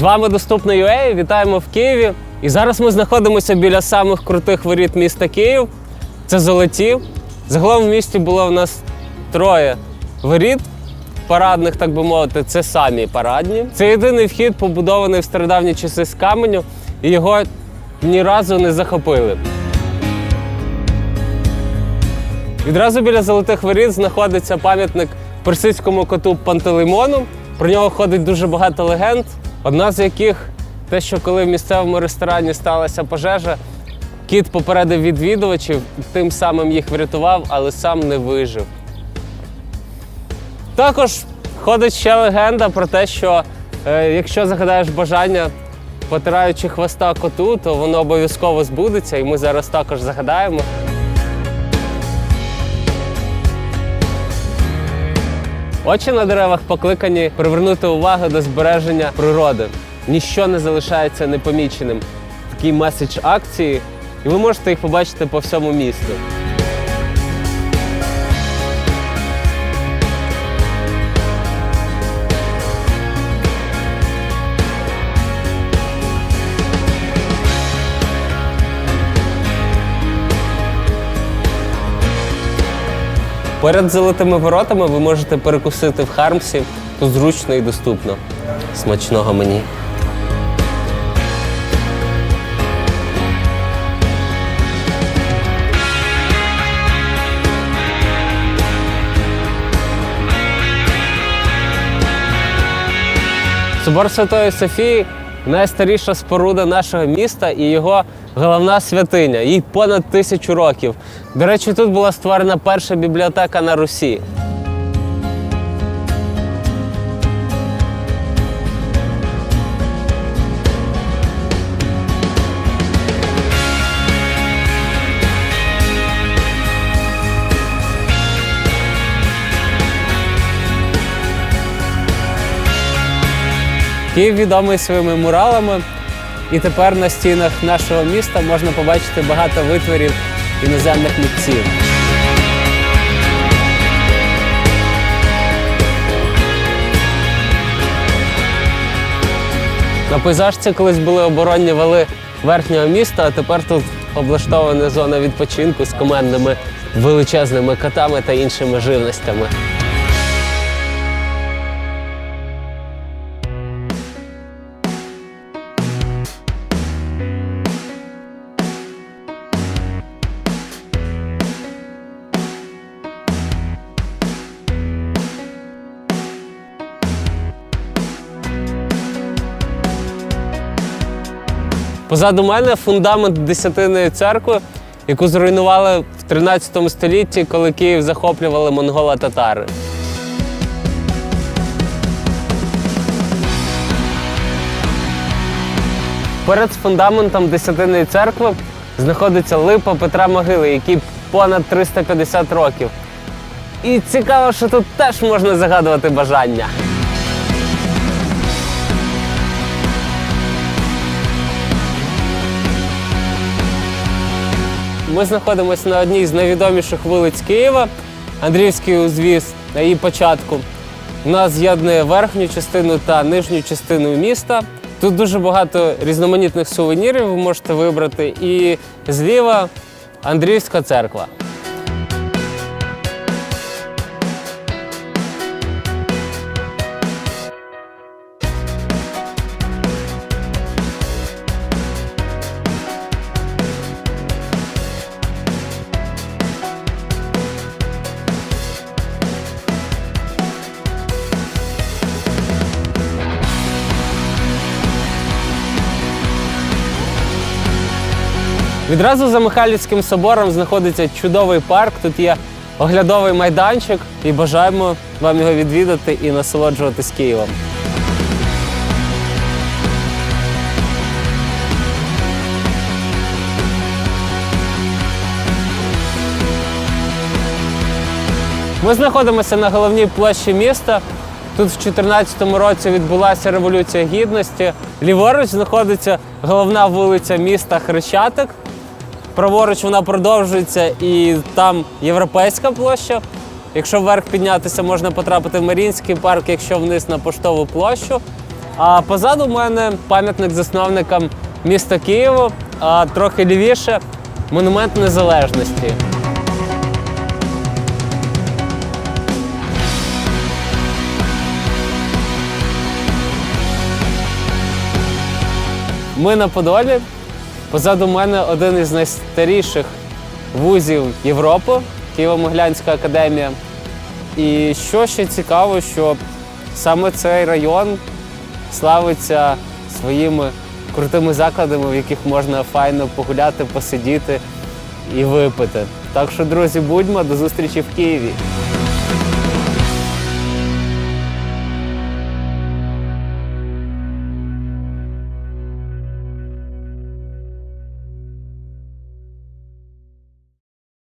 З вами доступно UA, вітаємо в Києві. І зараз ми знаходимося біля самих крутих воріт міста Київ. Це золоті. Загалом в місті було в нас троє воріт. Парадних, так би мовити, це самі парадні. Це єдиний вхід, побудований в стародавні часи з каменю, і його ні разу не захопили. Відразу біля золотих воріт знаходиться пам'ятник персидському коту Пантелеймону. Про нього ходить дуже багато легенд. Одна з яких те, що коли в місцевому ресторані сталася пожежа, кіт попередив відвідувачів, тим самим їх врятував, але сам не вижив. Також ходить ще легенда про те, що е, якщо загадаєш бажання, потираючи хвоста коту, то воно обов'язково збудеться, і ми зараз також загадаємо. Очі на деревах покликані привернути увагу до збереження природи. Ніщо не залишається непоміченим. Такий меседж акції, і ви можете їх побачити по всьому місту. Перед золотими воротами ви можете перекусити в Хармсі. Тут зручно і доступно. Смачного мені. Собор Святої Софії найстаріша споруда нашого міста і його головна святиня. Їй понад тисячу років. До речі, тут була створена перша бібліотека на Русі. Київ відомий своїми муралами, і тепер на стінах нашого міста можна побачити багато витворів іноземних митців. На пейзажці колись були оборонні вали верхнього міста, а тепер тут облаштована зона відпочинку з командними величезними котами та іншими живностями. Позаду мене фундамент десятиної церкви, яку зруйнували в 13 столітті, коли Київ захоплювали монголо-татари. Перед фундаментом десятиної церкви знаходиться липа Петра Могили, який понад 350 років. І цікаво, що тут теж можна загадувати бажання. Ми знаходимося на одній з найвідоміших вулиць Києва, Андріївський узвіз на її початку. У нас з'єднує верхню частину та нижню частину міста. Тут дуже багато різноманітних сувенірів ви можете вибрати. І зліва Андріївська церква. Відразу за Михайлівським собором знаходиться чудовий парк. Тут є оглядовий майданчик і бажаємо вам його відвідати і насолоджуватись Києвом. Ми знаходимося на головній площі міста. Тут в 2014 році відбулася революція гідності. Ліворуч знаходиться головна вулиця міста Хрещатик. Праворуч вона продовжується і там європейська площа. Якщо вверх піднятися, можна потрапити в Марінський парк, якщо вниз на поштову площу. А позаду мене пам'ятник засновникам міста Києва, а трохи лівіше монумент незалежності. Ми на Подолі. Позаду мене один із найстаріших вузів Європи, Києво-Могилянська академія. І що ще цікаво, що саме цей район славиться своїми крутими закладами, в яких можна файно погуляти, посидіти і випити. Так що, друзі, будьмо до зустрічі в Києві.